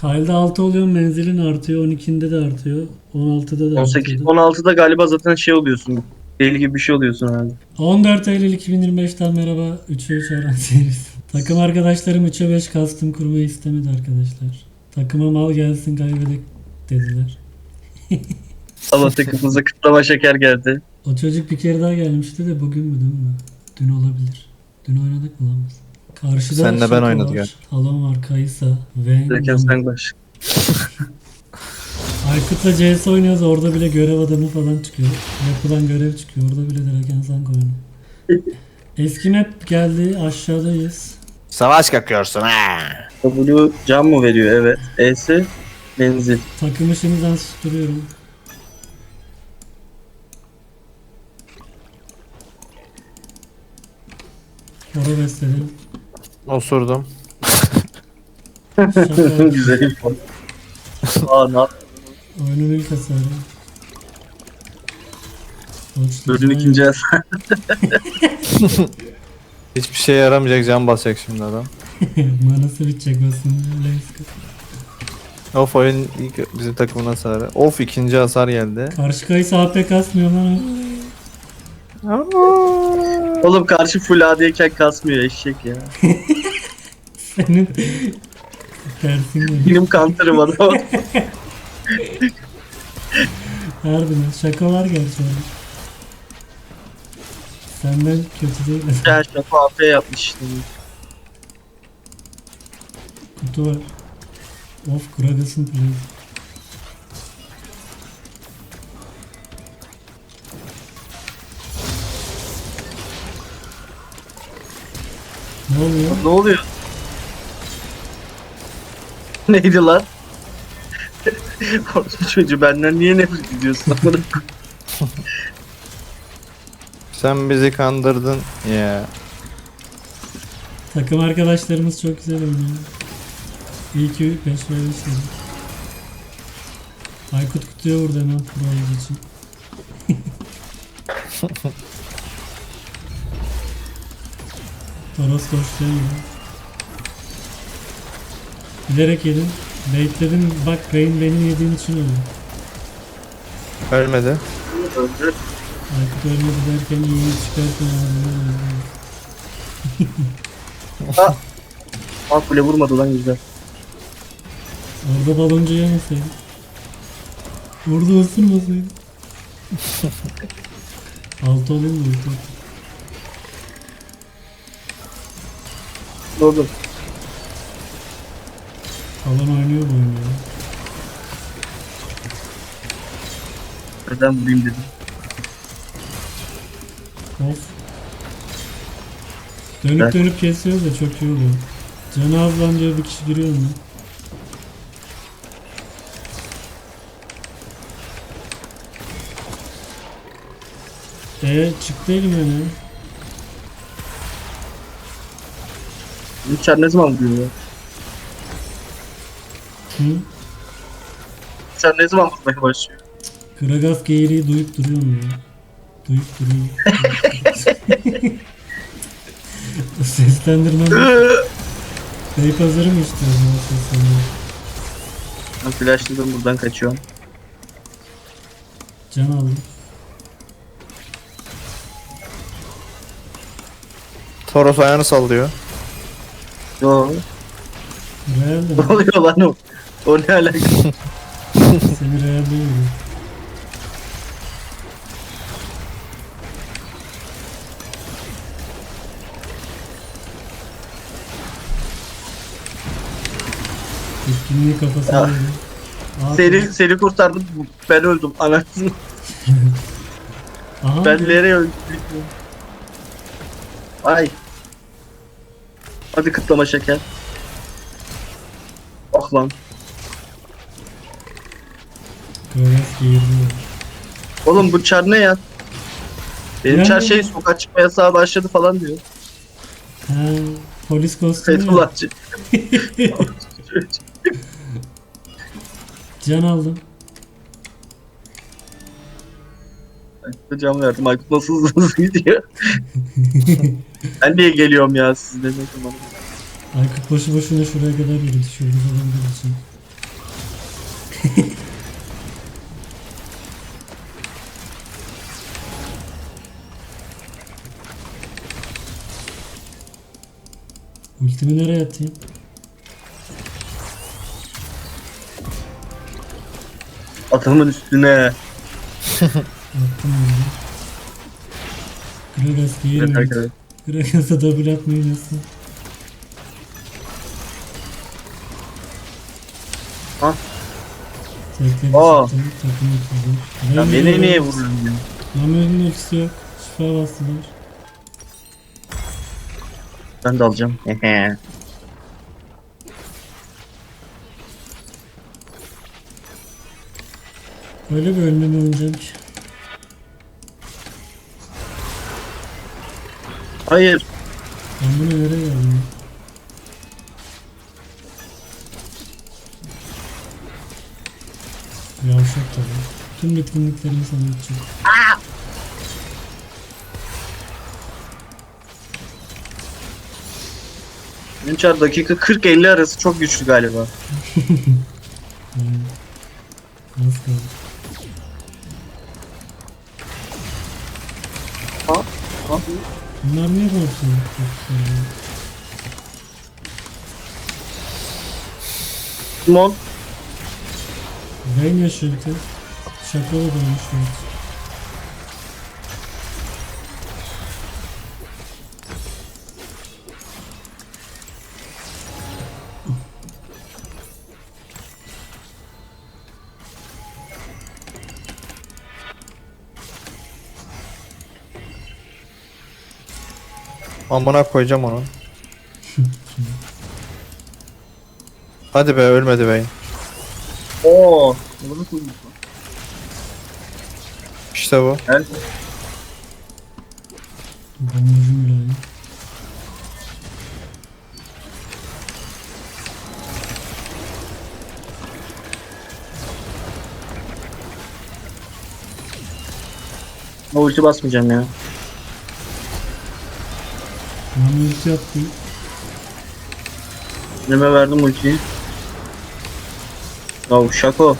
Kyle'da 6 oluyor menzilin artıyor. 12'inde de artıyor. 16'da da 18, artıyor. 16'da galiba zaten şey oluyorsun. Deli gibi bir şey oluyorsun abi. 14 Eylül 2025'ten merhaba. 3'e 3 öğren serisi. Takım arkadaşlarım 3'e 5 custom kurmayı istemedi arkadaşlar. Takıma mal gelsin kaybedek dediler. Ama takımımıza kıtlama şeker geldi. O çocuk bir kere daha gelmişti de bugün mü değil mi? Dün olabilir. Dün oynadık mı lan biz? Karşıda Senle ben oynadık var, ya. Talon var, Kaysa, ve Derken sen baş. Aykut'la CS oynuyoruz orada bile görev adamı falan çıkıyor. Yapılan görev çıkıyor orada bile Draken Sank oynuyor. Eski map geldi aşağıdayız. Savaş kakıyorsun ha. W cam mı veriyor? Evet. E'si menzil. Takımı şimdiden susturuyorum. Horo besledim. Osurdum. Güzel info. Aa ne yap? Oyunun ilk hasarı. Doçlu Bölüm Giant. ikinci el. Hiçbir şeye yaramayacak can basacak şimdi adam. Manası bitecek basın. Of oyun ilk bizim takımın hasarı. Of ikinci hasar geldi. Karşı kayısı AP kasmıyor lan. Oğlum karşı full AD'yken kasmıyor eşek ya. Senin tersin mi? Benim counter'ım adam. Harbiden şakalar gerçi orada. Senden kötü değil de ya şaka AP yapmış kutu var. Of Gragas'ın please. Ne oluyor? Ne oluyor? Neydi lan? Çocuğu benden niye nefret ediyorsun? Sen bizi kandırdın. Ya. Takım arkadaşlarımız çok güzel oynuyor. İyi ki peş vermişler. Aykut kutuya vurdu hemen pro olduğu için. Toros koşuyor ya. Bilerek yedim. Baitledim bak Rain benim yediğim için öldü. Ölmedi. koyayım. Aykut ölmedi derken iyi çıkartma. Aa kule vurmadı lan güzel. Orada baloncu yemeseydim. Burada ısırmasaydım. Altı olayım mı? Altı. Falan oynuyor bu oyunu ya. Neden vurayım dedim. Of. Dönüp Evet. dönüp kesiyoruz da çok iyi oluyor. Canı az diyor bir kişi giriyor mu? Eee çıktı elime ne? Richard ne zaman vuruyor ya? Hı? Richard ne zaman vurmaya başlıyor? Kragas geğiriyi duyup duruyorum ya. Duyup duruyorum. O Seslendirmem. Kayıp hazırım işte o zaman seslendirmem. Ben flashladım buradan kaçıyorum. Can aldım. Toros ayağını sallıyor. Yo. Ne mi? oluyor lan o? O ne alaka? Seni görüyorum. Etkinliği kafasına Ya. yedim. Aa, Seni, seni kurtardım. Ben öldüm. Anasını. Aha, Ben nereye öldüm? bilmiyorum. Ay. Hadi kıtlama şeker. Oh lan. Oğlum bu çar ne ya? Benim Yani- çar şey sokağa çıkma yasağı başladı falan diyor. Ha, polis kostümü. Fethullahçı. Can aldım. Cam verdim. Aykut nasıl hızlı hızlı gidiyor. ben niye geliyorum ya siz demek bana. Aykut boşu boşuna şuraya kadar yürüdü. Şurada falan bir Ultimi nereye atayım? Atımın üstüne. Attım öyle. Gragas Evet diyelim. arkadaşlar. Gragas'a double atmayı nasıl? Ha? Tekleri Aa. Takım. Ya beni niye vuruyorsun? Manuel'in ultisi yok. Şifa bastılar. Ben de alacağım. Öyle bir önlem ki. Hayır. Ben bunu nereye geldim? ya? Yavşak tabii. Tüm bitkinliklerimi sana atacağım. Ünçer dakika 40-50 arası çok güçlü galiba. Kaldı. Ha? Ha? Bunlar niye korkuyor? Simon. Vayne yaşıyor bir tek. Şakalı dönmüş evet. Amına koyacağım onu. Hadi be ölmedi beyin. Oo. Bunu koydum. İşte bu. O ulti basmayacağım ya. Nano ulti attı. Neme verdim ultiyi. Ya şako.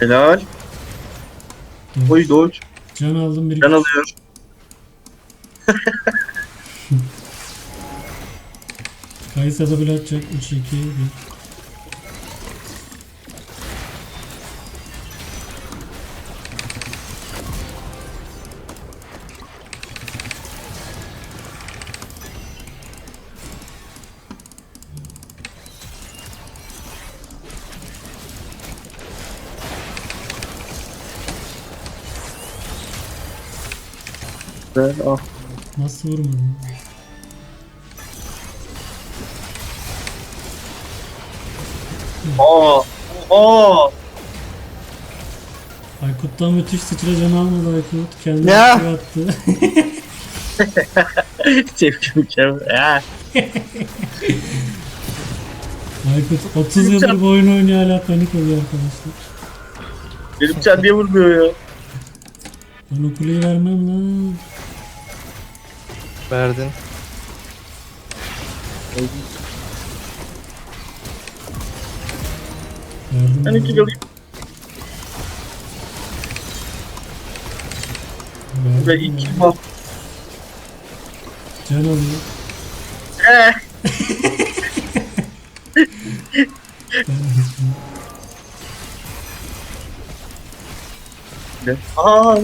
Helal. Evet. Oy doç. Can aldım bir Can alıyor. Kayısa da bile atacak. 3 2 1. Güzel, Ah. Nasıl vurmadın? Aa. Aa. Aykut'tan müthiş sıçra can almadı Aykut. Kendini Ya. ya. attı. Tepki mükemmel. Ya. Aykut 30 yıldır bu oyunu oynuyor hala panik oluyor arkadaşlar. Benim can niye vurmuyor ya? Ben o kuleyi vermem lan. Verdin. Ben iki. Verdim, Ve iki al. Can alıyor. Eh. Aa.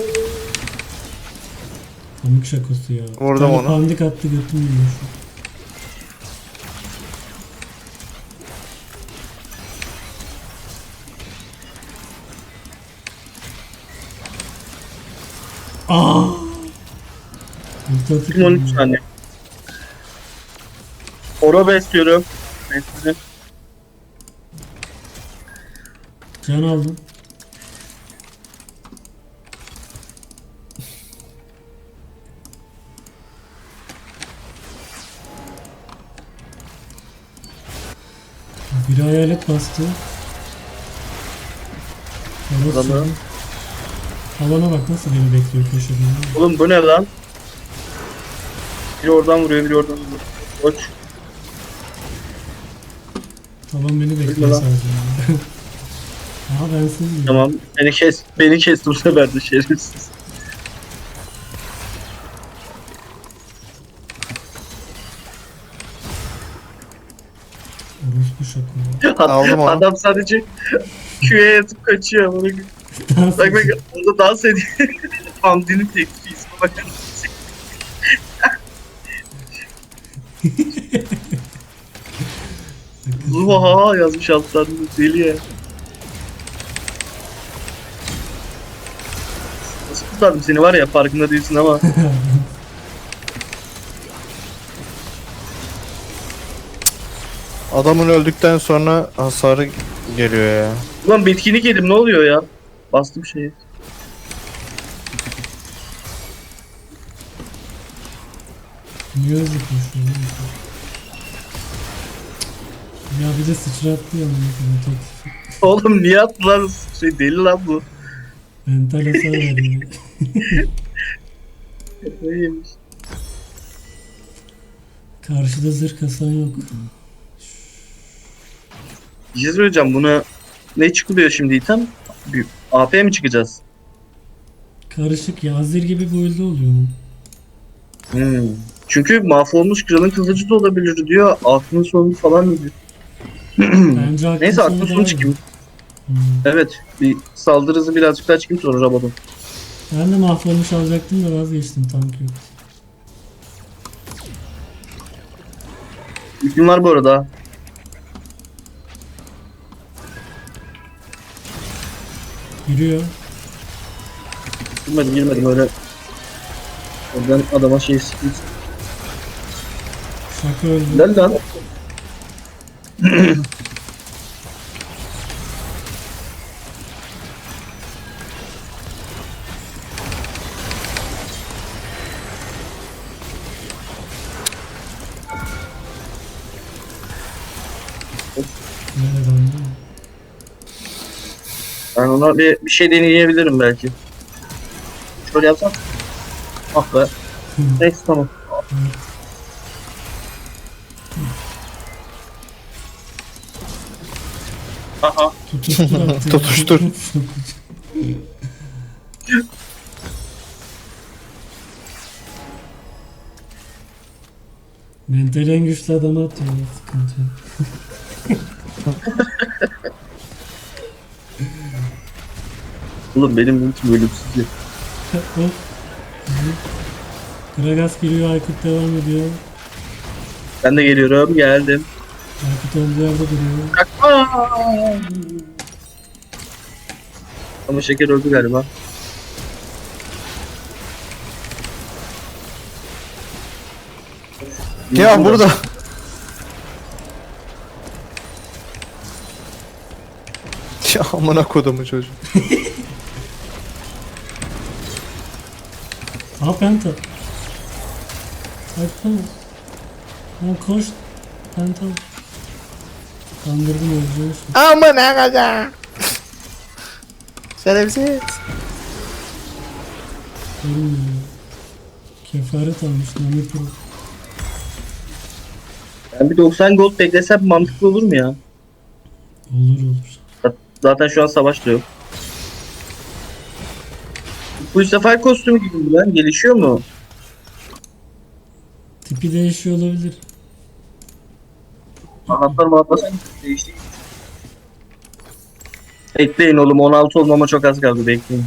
Pamuk şakosu ya. Tane onu. Pandik attı götüm yiyor şu. Aa! Ulti atıp Kim 13 tane. Oro besliyorum. Besledim. Can aldım. Bir hayalet bastı. Adamı. sorun. Alana bak nasıl beni bekliyor köşede. Oğlum bu ne lan? Biri oradan vuruyor, biri oradan vuruyor. Koç. Tavan beni bekliyor lan. sadece. Aha ben sızdım. Tamam. Beni kes. Beni kesti bu sefer de şerefsiz. Aldım onu. Adam sadece Q'ya yatıp kaçıyor. Bunu... Dans Bak bak orada dans ediyor. Hamdi'nin teklifi ismi bakar mısın? Zuha yazmış alttan deli ya. Nasıl kurtardım seni var ya farkında değilsin ama. Adamın öldükten sonra hasarı geliyor ya. Ulan bitkinlik yedim ne oluyor ya? Bastım şeyi. Niye lan? Ya bir de sıçrattı ya bunu. Oğlum niye attılar? Şey deli lan bu. Mental hasar veriyor. Neymiş? Karşıda zırh kasan yok. Bir şey söyleyeceğim buna ne çıkılıyor şimdi item? Bir AP mi çıkacağız? Karışık ya. Azir gibi build oluyor onun. Hmm. Çünkü mahvolmuş kralın kılıcı da olabilir diyor. Aklının sonu falan diyor. Bence aklın Neyse aklın sonu çıkayım. Hmm. Evet bir saldırı hızı birazcık daha çıkayım sonra Rabadon. Ben de mahvolmuş alacaktım da vazgeçtim tank yok. Hüküm var bu arada. Yürüyor. Girmedim girmedim öyle. Oradan adama şey sıkıntı. Öldü. Lan lan. ona bir, bir şey deneyebilirim belki. Şöyle yapsam. Ah be. Neyse tamam. Aha. Tutuştur. Mental en güçlü adamı atıyor. Sıkıntı yok. Oğlum benim ultim ölümsüz ya. Hop. Gragas giriyor, Aykut devam ediyor. Ben de geliyorum geldim. Aykut olduğu yerde duruyor. Aa! Ama şeker öldü galiba. Ya burada. Ya amına kodumu çocuğu. Penta. Aykut tamam. Lan koş. Penta. Kandırdım öldürüyor. Amına kodumu. Şerefsiz. Ölmüyor. Kefaret almış Nami Pro. Ben bir 90 gold beklesem mantıklı olur mu ya? Olur olur. Zaten şu an savaş da yok. Bu sefer kostümü gibi mi lan? Gelişiyor mu? Tipi değişiyor olabilir. Anahtar sen değişti. Bekleyin oğlum 16 olmama çok az kaldı bekleyin.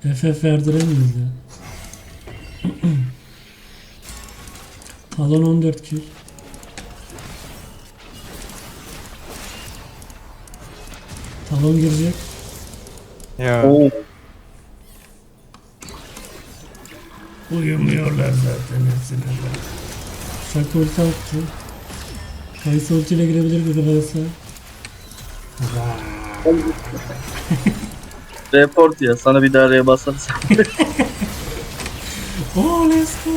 FF verdiremiyoruz ya. Talon 14 kill. Talon girecek. Ya. Oo. Uyumuyorlar zaten hepsine. Şaka ulti attı. Kayısı ulti ile girebilir bir arası. Report ya sana bir daha R'ye basarsan. Oh let's go.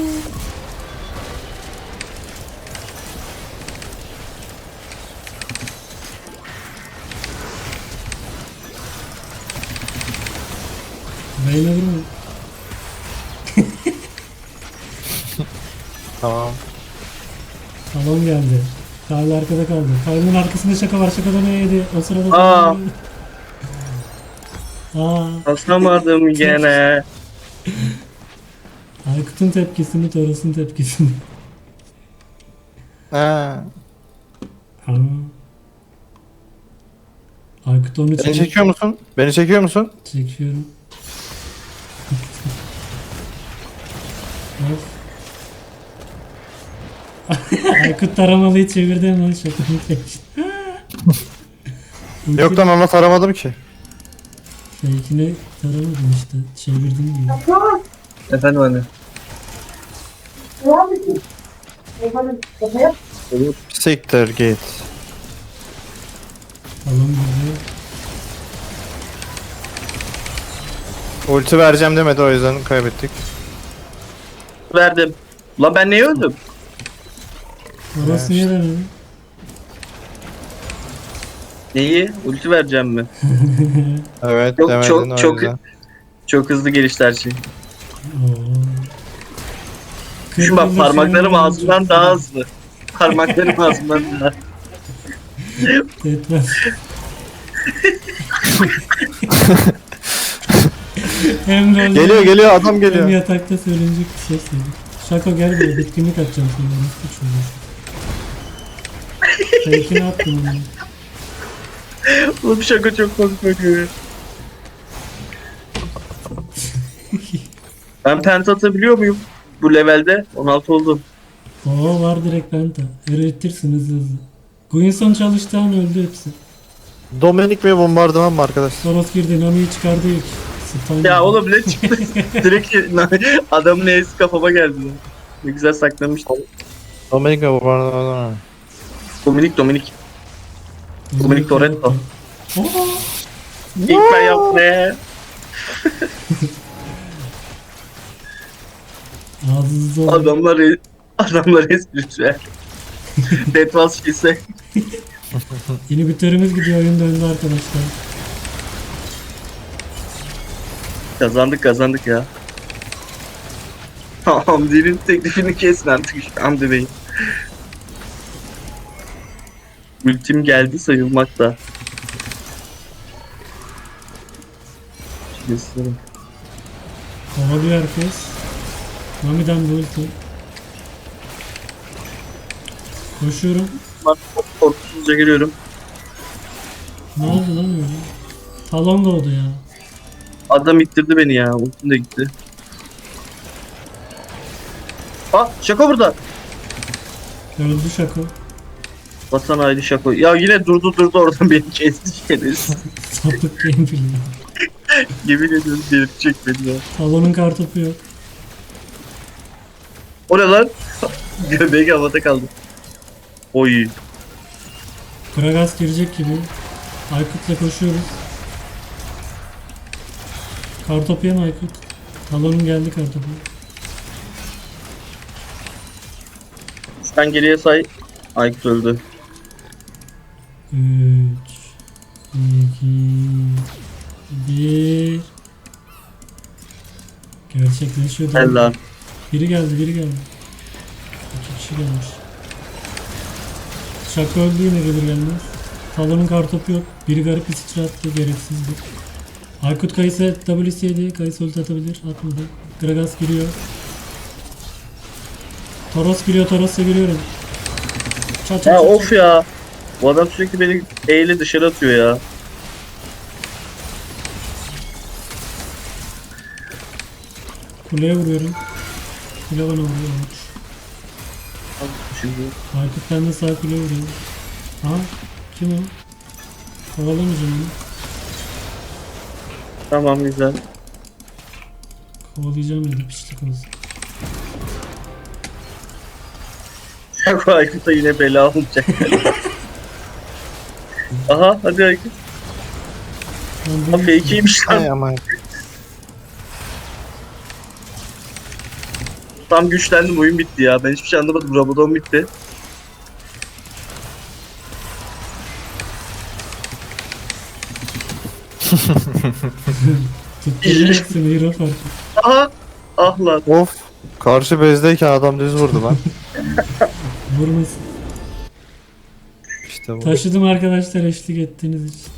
Reyna vurma. Tamam. Talon geldi. Kyle arkada kaldı. Kyle'ın arkasında şaka var. Şakadan ne yedi? O sırada... Aa. Aa. Asamadım gene. Aykut'un tepkisini, Toros'un tepkisini. Ha. Aa. Aykut onu Beni çek- çekiyor musun? Beni çekiyor musun? çekiyorum. Aykut taramalıyı çevirdi hemen şakanın tek. Yok lan ona taramadım ki. Fake'ini taramadım işte. Çevirdim diye. Efendim anne. Siktir git. Tamam burada. Ulti vereceğim demedi o yüzden kaybettik. Verdim. Lan ben neye öldüm? Orası niye demedi? Neyi? Ulti vereceğim mi? Evet Yok, demedin çok- o çok- yüzden. Çok hızlı gelişti her şey. Şu bak parmaklarım ağzımdan çok daha hızlı. Parmaklarım ağzımdan daha Etmez. hem rolde Geliyor geliyor adam hem geliyor. yatakta söylenecek bir şey söyledi. Şaka gel buraya bitkinlik atacağım sana. Nasıl çocuğu? Fake'ini attım onu. Oğlum şaka çok komik bakıyor. ben pent atabiliyor muyum? Bu levelde 16 oldum. Oo var direkt penta. Erittirsin hızlı hızlı. Guinson çalıştı an öldü hepsi. Dominik mi bombardıman mı arkadaş? Soros girdi, Nami'yi çıkardı ilk. Ya oğlum ne çıktı? Direkt adamın neyse kafama geldi. lan. Ne güzel saklamıştım. Dominik mi bombardıman? Dominik Dominik. Dominik Toretto. Oo, İlk ben yaptım ne? Ağzınızda. Adamlar adamlar espritüel. That was she said. İnhibitörümüz gidiyor oyun döndü arkadaşlar. Kazandık kazandık ya. Hamdi'nin teklifini kesin artık Hamdi Bey. Ultim geldi sayılmakta. Kesin. Kovalıyor herkes. Nami'den bu ulti. Koşuyorum. Ben korkusuzca geliyorum. Ne oldu lan öyle? Talon doğdu ya. Adam ittirdi beni ya. Ultim de gitti. Ah şaka burada. Öldü şako. Vatan haini şaka. Ya yine durdu durdu oradan beni kesti şerefsiz. Sapık gameplay. Yemin ediyorum delirtecek beni ya. Talon'un kartopu yok. O ne lan? Göbeği havada kaldı. Oy. Gragas girecek gibi. Aykut'la koşuyoruz. Kartopu yem Aykut. Talon'un geldi kartopu. Sen geriye say. Aykut öldü. 3 2 1 Gerçekleşiyor. Helal. Biri geldi, biri geldi. İki kişi gelmiş. Şaka öldü yine gelir gelmez. Talon'un kartopu yok. Biri garip bir sıçra attı, gereksizdi. Aykut Kayısı WC'ydi. Kayısı ulti atabilir, atmadı. Gragas giriyor. Toros giriyor, Toros'a giriyorum. Çat çat Ya çat, of ya. Bu adam sürekli beni eğile dışarı atıyor ya. Kuleye vuruyorum. Kule bana vuruyor. Şimdi Aykut ben de sağ kule vuruyor. Ha? Kim o? Kovalamayacağım onu. Tamam güzel. Kovalayacağım ya da piçlik olsun. Bu Aykut'a yine bela olacak. Aha hadi Aykut. Bunu- fake'iymiş lan. Ay aman. Tam güçlendim oyun bitti ya. Ben hiçbir şey anlamadım. Rabadon bitti. Tutturdum hepsini hero farkı. Aha. Ah lan. Of. Karşı bezdeyken adam düz vurdu lan. Vurmasın. işte bu. Taşıdım arkadaşlar eşlik ettiğiniz için.